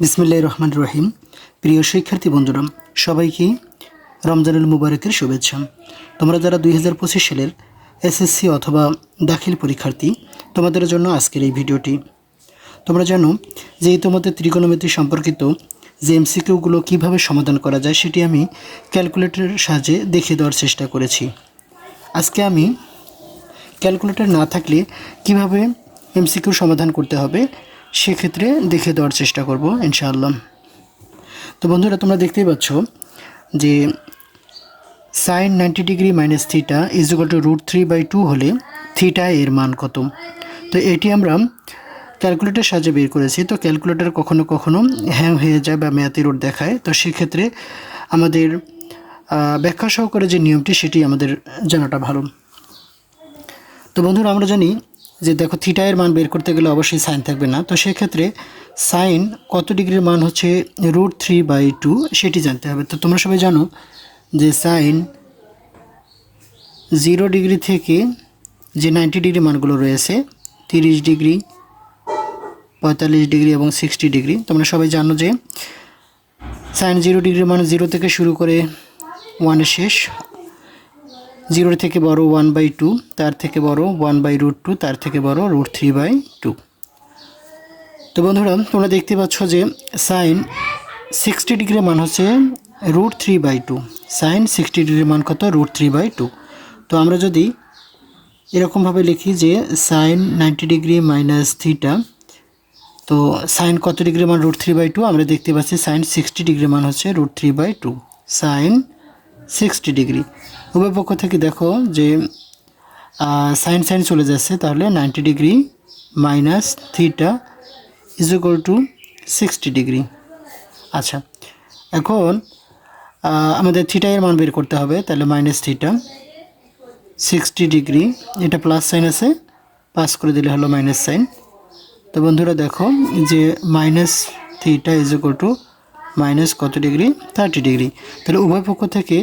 বিসমিল্লাহ রহমান রহিম। প্রিয় শিক্ষার্থী বন্ধুরা, সবাইকে রমজানুল মুবারকের শুভেচ্ছা। তোমরা যারা দুই হাজার পঁচিশ সালের এসএসসি অথবা দাখিল পরীক্ষার্থী, তোমাদের জন্য আজকের এই ভিডিওটি। তোমরা জানো যে ইতিমধ্যে ত্রিকোণমিতি সম্পর্কিত যে এমসিকিউগুলো কীভাবে সমাধান করা যায়, সেটি আমি ক্যালকুলেটরের সাহায্যে দেখিয়ে দেওয়ার চেষ্টা করেছি। আজকে আমি ক্যালকুলেটর না থাকলে কীভাবে এমসিকিউ সমাধান করতে হবে সেক্ষেত্রে দেখে দেওয়ার চেষ্টা করব, ইনশাআল্লাহ। তো বন্ধুরা, তোমরা দেখতেই পাচ্ছ যে sine ninety degree minus theta is equal to root three by two হলে থিটা এর মান কত? তো এটি আমরা ক্যালকুলেটার সাহায্যে বের করেছি। তো ক্যালকুলেটার কখনো কখনো হ্যাং হয়ে যায় বা ম্যাথ রোড দেখায়। তো সেক্ষেত্রে আমাদের ব্যাখ্যা সহকারে যে নিয়মটি, সেটি আমাদের জানাটা ভালো। তো বন্ধুরা, আমরা জানি যে দেখো থিটা এর মান বের করতে গেলে অবশ্যই সাইন থাকবে না। তো সেক্ষেত্রে সাইন কত ডিগ্রির মান হচ্ছে রুট থ্রি বাই টু সেটি জানতে হবে। তো তোমরা সবাই জানো যে সাইন জিরো ডিগ্রি থেকে যে নাইনটি ডিগ্রি মানগুলো রয়েছে, তিরিশ ডিগ্রি, পঁয়তাল্লিশ ডিগ্রি এবং সিক্সটি ডিগ্রি, তোমরা সবাই জানো যে সাইন জিরো ডিগ্রি মানে জিরো থেকে শুরু করে ওয়ানের শেষ জিরোর থেকে বড় ওয়ান বাই টু তার থেকে বড় ওয়ান বাই রুট টু তার থেকে বড় রুট থ্রি বাই টু তো বন্ধুরা, তোমরা দেখতে পাচ্ছ যে সাইন সিক্সটি ডিগ্রি মান হচ্ছে root three by two sine sixty degree মান কত? রুট থ্রি বাই টু তো আমরা যদি এরকমভাবে লিখি যে sine ninety degree minus theta তো সাইন কত ডিগ্রি মান? রুট থ্রি বাই টু আমরা দেখতে পাচ্ছি সাইন সিক্সটি ডিগ্রি মান হচ্ছে root three by two sine sixty degree. উভয় পক্ষ থেকে দেখো যে সাইন সাইন চলে যাচ্ছে, তাহলে ninety degree minus theta is equal to sixty degree. আচ্ছা এখন আমাদের থিটা এর মান বের করতে হবে, তাহলে মাইনাস থিটা সিক্সটি ডিগ্রি, এটা প্লাস সাইন আছে, পাস করে দিলে হলো মাইনাস সাইন। তো বন্ধুরা দেখো যে minus theta is equal to minus কত ডিগ্রি? Thirty degree. তাহলে উভয় পক্ষ থেকে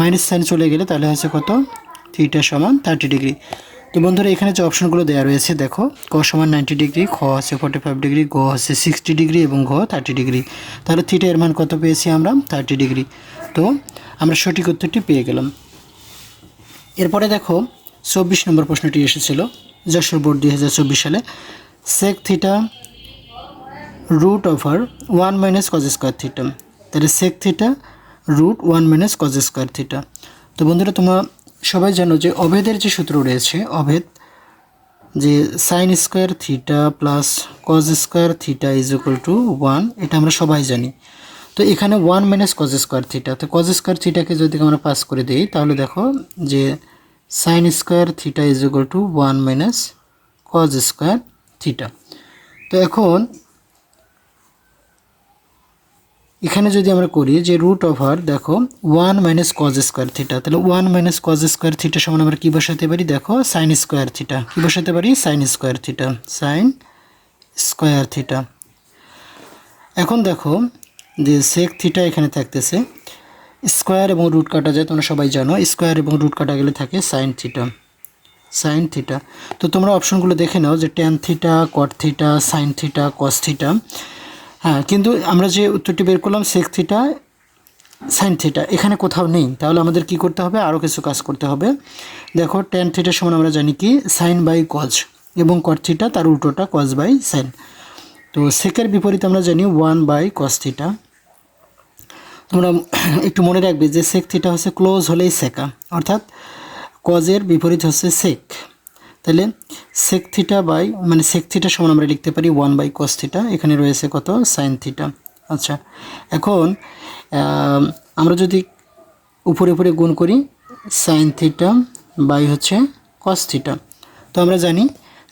মাইনাস সাইন চলে গেলে তাহলে হচ্ছে কত? থিটা সমান থার্টি ডিগ্রি তো বন্ধুরা, এখানে যে অপশনগুলো দেওয়া রয়েছে, দেখো, ক সমান নাইনটি ডিগ্রি খ হচ্ছে ফর্টি ফাইভ ডিগ্রি গ হচ্ছে সিক্সটি ডিগ্রি এবং ঘ থার্টি ডিগ্রি তাহলে থিটা এর মান কত পেয়েছি আমরা? থার্টি ডিগ্রি তো আমরা সঠিক উত্তরটি পেয়ে গেলাম। এরপরে দেখো, চব্বিশ নম্বর প্রশ্নটি এসেছিল, যশোর বোর্ড দুই হাজার চব্বিশ সালে। Sec theta root over one minus cos square theta তাহলে sec theta root one minus cos square theta তো বন্ধুরা, তোমরা সবাই জানো যে অভেদের যে সূত্র রয়েছে, অভেদ যে sine square theta plus cos square theta is equal to one এটা আমরা সবাই জানি। তো এখানে one minus cos square theta তো কজ স্কোয়ার থিটাকে যদি আমরা পাস করে দিই, তাহলে দেখো যে sine square theta is equal to one minus cos square theta তো এখন এখানে যদি আমরা করি যে রুট ওভার দেখো one minus cos square theta তাহলে one minus cos square theta সমান আমরা কী বসাতে পারি? দেখো সাইন স্কোয়ার থিটা কী বসাতে পারি? Sine square theta sine square theta এখন দেখো, যে সেক থিটা এখানে থাকতেছে স্কোয়ার এবং রুট কাটা যায়, তোমরা সবাই জানো স্কোয়ার এবং রুট কাটা গেলে থাকে সাইন থিটা সাইন থিটা তো তোমরা অপশনগুলো দেখে নাও যে tan theta cot theta sine theta cos theta হ্যাঁ কিন্তু আমরা যে উত্তরটি বের করলাম সেক থিটা সাইন থিটা এখানে কোথাও নেই। তাহলে আমাদের কি করতে হবে? আরও কিছু কাজ করতে হবে। দেখো ট্যান থিটার সমান আমরা জানি কি? সাইন বাই কজ এবং কট থিটা তার উল্টোটা কজ বাই সাইন তো সেকের বিপরীত আমরা জানি ওয়ান বাই কস থিটা তোমরা একটু মনে রাখবে যে সেক থিটা হচ্ছে ক্লোজ হলেই সেকা অর্থাৎ কজের বিপরীত হচ্ছে সেক তাহলে সেক থিটা বাই মানে সেক থিটা সমান আমরা লিখতে পারি ওয়ান বাই কস থিটা এখানে রয়েছে কত? সাইন থিটা আচ্ছা এখন আমরা যদি উপরে উপরে গুণ করি সাইন থিটা বাই হচ্ছে কস থিটা তো আমরা জানি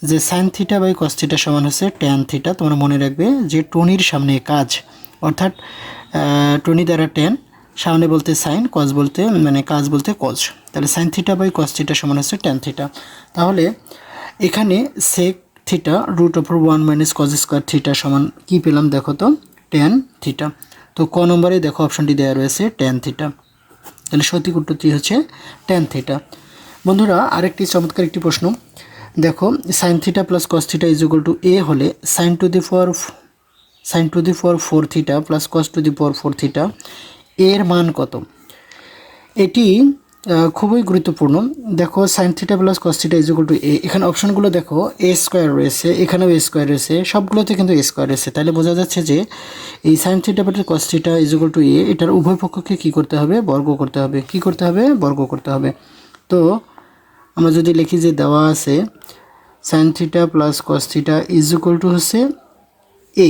যে sine theta by cos theta সমান হচ্ছে ট্যান থিটা তোমরা মনে রাখবে যে টনির সামনে কাজ, অর্থাৎ টনি দ্বারা ট্যান সামনে বলতে সাইন কজ বলতে মানে কাজ বলতে কজ তাহলে sine theta by cos theta সমান হচ্ছে ট্যান থিটা তাহলে এখানে sec theta root over one minus cos square theta সমান কী পেলাম দেখো তো? ট্যান থিটা তো ক নম্বরে দেখো অপশনটি দেওয়া রয়েছে ট্যান থিটা তাহলে সঠিক উত্তরটি হচ্ছে ট্যান থিটা বন্ধুরা, আরেকটি চমৎকার একটি প্রশ্ন। দেখো sine theta plus cos theta is equal to a হলে sine to the power sine to the power four theta plus cos to the power four theta এর মান কত? এটি খুবই গুরুত্বপূর্ণ। দেখো sine theta plus cos theta is to a এখানে অপশনগুলো দেখো এ স্কোয়ার রয়েছে, এখানেও এ স্কোয়ার রয়েছে, সবগুলোতে কিন্তু এ স্কোয়ার রয়েছে। তাহলে বোঝা যাচ্ছে যে এই sine theta plus cos theta is to a এটার উভয় পক্ষকে কী করতে হবে? বর্গ করতে হবে। কি করতে হবে? বর্গ করতে হবে। তো, আমরা যদি লিখি যে দেওয়া আছে sine theta plus cos theta is to হচ্ছে এ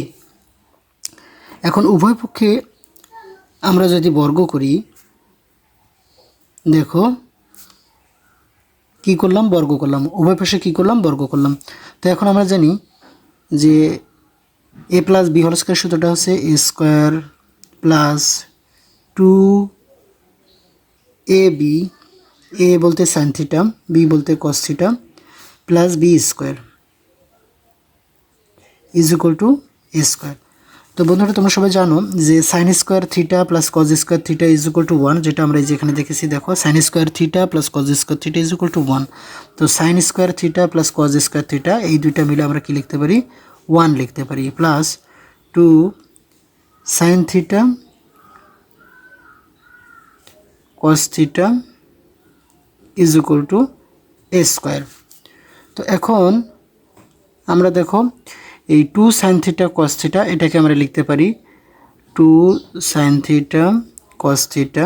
এখন উভয় পক্ষে আমরা যদি বর্গ করি, দেখো, কি করলাম? বর্গ করলাম। উভয় পাশে কী করলাম? বর্গ করলাম। তো এখন আমরা জানি যে a plus b whole square সূত্রটা হচ্ছে a square plus two a b a বলতে সাইন থিটা বি বলতে cos theta plus b square is equal to a square তো বন্ধুরা, তোমরা সবাই জানো যে sine square theta plus cos square theta is equal to one যেটা আমরা যেখানে দেখেছি, দেখো sine square theta plus cos square theta is equal to one তো sine square theta plus cos square theta এই দুইটা মিলে আমরা কি লিখতে পারি? ওয়ান লিখতে পারি plus two sine theta cos theta is equal to a square তো এখন আমরা দেখো এই two sine theta cos theta এটাকে আমরা লিখতে পারি two sine theta cos theta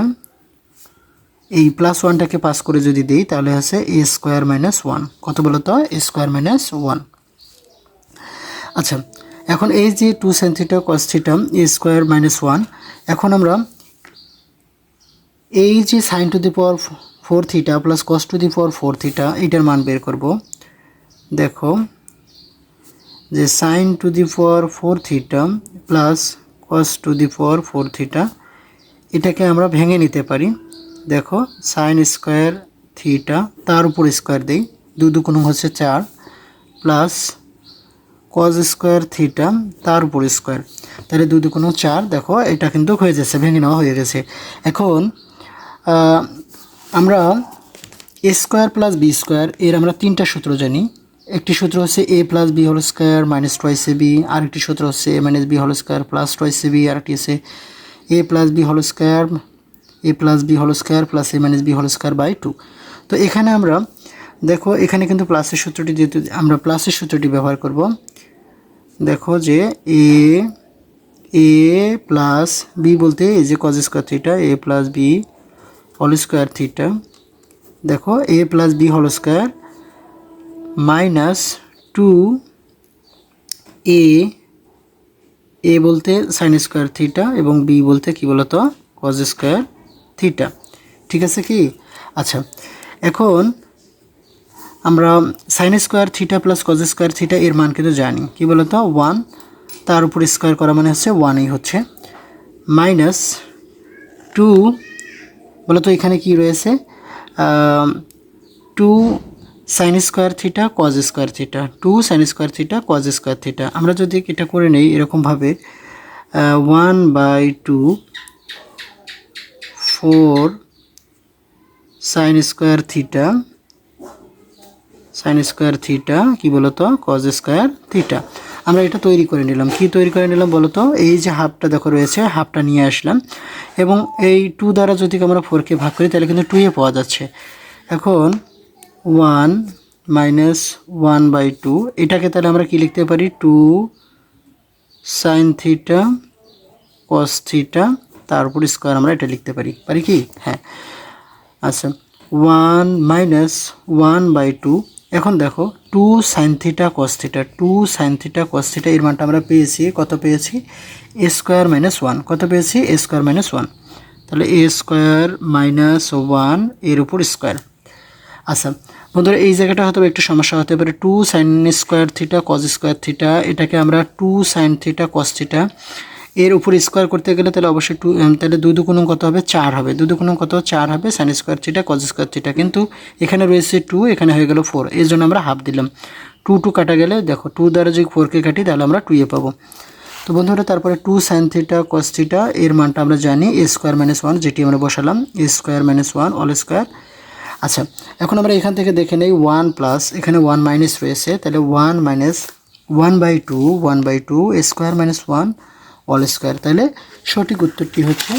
এই প্লাস ওয়ানটাকে পাস করে যদি দিই, তাহলে হচ্ছে এ স্কোয়ার মাইনাস ওয়ান কত বলো তো? এ স্কোয়ার মাইনাস ওয়ান আচ্ছা এখন এই যে two sine theta cos theta a square minus one এখন আমরা এই যে sine to the power four theta plus cos to the power four theta এইটার মান বের করব। দেখো যে sine to the power four theta plus cos to the power four theta এটাকে আমরা ভেঙে নিতে পারি। দেখো সাইন স্কোয়ার থিটা তার উপর স্কোয়ার দিই। দু দু কোনো হচ্ছে চার প্লাস কজ স্কোয়ার থিটা তার উপর স্কোয়ার তাহলে দু দু কোনো চার, দেখো, এটা কিন্তু হয়ে যাচ্ছে, ভেঙে নেওয়া হয়ে গেছে। এখন আমরা a square plus b square এর আমরা তিনটা সূত্র জানি। একটি সূত্র হচ্ছে a plus b whole square minus twice a b আরেকটি সূত্র হচ্ছে a minus b whole square plus twice a b আরেকটি হচ্ছে a plus b whole square a plus b whole square plus a minus b whole square by two তো এখানে আমরা, দেখো, এখানে কিন্তু প্লাসের সূত্রটি যেহেতু, আমরা প্লাসের সূত্রটি ব্যবহার করব। দেখো যে এ এ প্লাস বি বলতে এই যে cos square theta a plus b whole square theta দেখো a plus b whole square minus two a a বলতে সাইন স্কোয়ার থিটা এবং বি বলতে কি বলতো? কজ স্কোয়ার থিটা ঠিক আছে কি? আচ্ছা এখন আমরা sine square theta plus cos square theta এর মান কিন্তু জানি। কি বলতো? ওয়ান তার উপর স্কোয়ার করা মানে হচ্ছে ওয়ানই হচ্ছে। মাইনাস টু বলতো এখানে কি রয়েছে? Two sine square theta cos square theta two sine square theta cos square theta আমরা যদি এটা করে নেই এরকমভাবে one by two four sine square theta sine square theta কি বলতো? কজ স্কোয়ার থিটা আমরা এটা তৈরি করে নিলাম। কি তৈরি করে নিলাম বলতো? এই যে হাফটা দেখো রয়েছে হাফটা নিয়ে আসলাম। এবং এই টু দ্বারা যদি আমরা ফোরকে ভাগ করি, তাহলে কিন্তু টুয়ে পাওয়া যাচ্ছে। এখন one minus one by two এটাকে তাহলে আমরা কি লিখতে পারি? Two sine theta cos theta তার উপর স্কোয়ার আমরা এটা লিখতে পারি। পারি কি? হ্যাঁ। আচ্ছা one minus one by two এখন দেখো two sine theta cos theta two sine theta cos theta এর মানটা আমরা পেয়েছি, কত পেয়েছি? এ স্কোয়ার মাইনাস ওয়ান কত পেয়েছি? এ স্কোয়ার মাইনাস ওয়ান তাহলে এ স্কোয়ার মাইনাস ওয়ানের উপর স্কোয়ার আচ্ছা বন্ধুরা, এই জায়গাটা হয়তো একটু সমস্যা হতে পারে। Two sine square theta cos square theta এটাকে আমরা two sine theta cos theta এর উপর স্কোয়ার করতে গেলে তাহলে অবশ্যই টু তাহলে দুই দুগুণ কত হবে? চার হবে। দুই দুগুণ কত? চার হবে sine square theta cos square theta কিন্তু এখানে রয়েছে টু এখানে হয়ে গেল ফোর এর জন্য আমরা হাফ দিলাম। টু টু কাটা গেলে দেখো টু দ্বারা যদি ফোরকে কাটি, তাহলে আমরা টু এ পাবো। তো বন্ধুরা, তারপরে two sine theta cos theta এর মানটা আমরা জানি এ স্কোয়ার মাইনাস ওয়ান যেটি আমরা বসালাম a square minus one all square আচ্ছা এখন আমরা এখান থেকে দেখে নেই ওয়ান প্লাস এখানে ওয়ান মাইনাস রয়েছে, তাহলে one minus one by two one by two square minus one all square তাহলে সঠিক উত্তরটি হচ্ছে,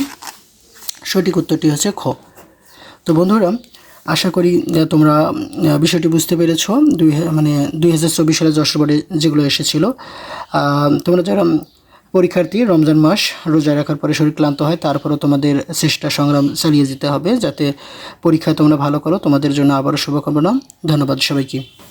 সঠিক উত্তরটি হচ্ছে খ। তো বন্ধুরা, আশা করি তোমরা বিষয়টি বুঝতে পেরেছ। দুই মানে দুই হাজার চব্বিশ সালে যশোর বোর্ডে যেগুলো এসেছিল তোমরা যারা পরীক্ষার্থী রমজান মাস রোজা রাখার পরে শরীর ক্লান্ত হয়, তারপরও তোমাদের চেষ্টা সংগ্রাম চালিয়ে যেতে হবে যাতে পরীক্ষায় তোমরা ভালো করো। তোমাদের জন্য আবারও শুভকামনা। ধন্যবাদ সবাইকে।